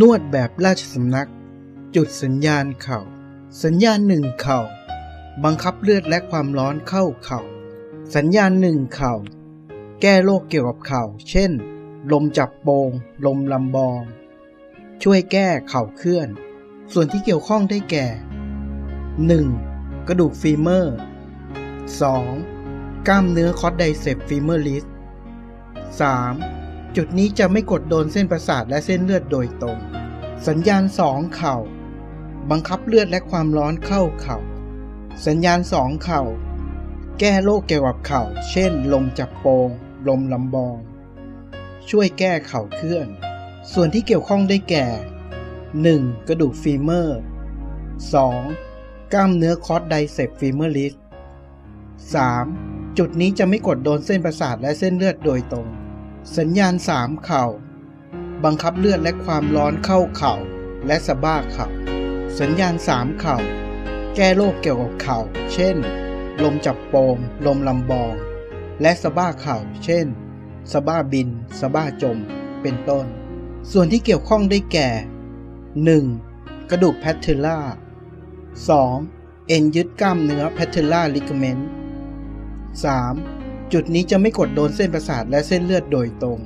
นวดแบบราชสำนัก จุดสัญญาณเข่า สัญญาณหนึ่งเข่า บังคับเลือดและความร้อนเข้าเข่า สัญญาณหนึ่งเข่า แก้โรคเกี่ยวกับเข่า เช่น ลมจับโปง ลมลำบอง ช่วยแก้เข่าเคลื่อน ส่วนที่เกี่ยวข้องได้แก่ 1. กระดูกฟีเมอร์ 2. กล้ามเนื้อคอร์ดไดเซปฟีเมอร์ลิส 3. จุดนี้จะไม่กดโดนเส้นประสาทและเส้นเลือดโดยตรง สัญญาณ 2 เข่า บังคับเลือดและความร้อนเข้าเข่า สัญญาณ 2 เข่า แก้โรคเกี่ยวกับเข่า เช่น ลมจับโปง ลมลำบอง ช่วยแก้เข่าเคลื่อน ส่วนที่เกี่ยวข้องได้แก่ 1. กระดูกฟีเมอร์ 2. กล้ามเนื้อคอร์ดไดเซปฟีเมอร์ลิส 3. จุดนี้จะไม่กดโดนเส้นประสาทและเส้นเลือดโดยตรง สัญญาณ3เข่า บังคับเลือดและความร้อนเข้าเข่า และสะบ้าเข่า สัญญาณ3เข่า แก้โรคเกี่ยวกับเข่า เช่น ลมจับโปงลมลำบอง และสะบ้าเข่า เช่น สะบ้าบิน สะบ้าจม เป็นต้น ส่วนที่เกี่ยวข้องได้แก่ 1. กระดูกแพทเทลล่า 2. เอ็นยึดกล้ามเนื้อแพทเทลล่าลิกเมนต์ 3. จุดนี้จะไม่กดโดนเส้นประสาทและเส้นเลือดโดยตรง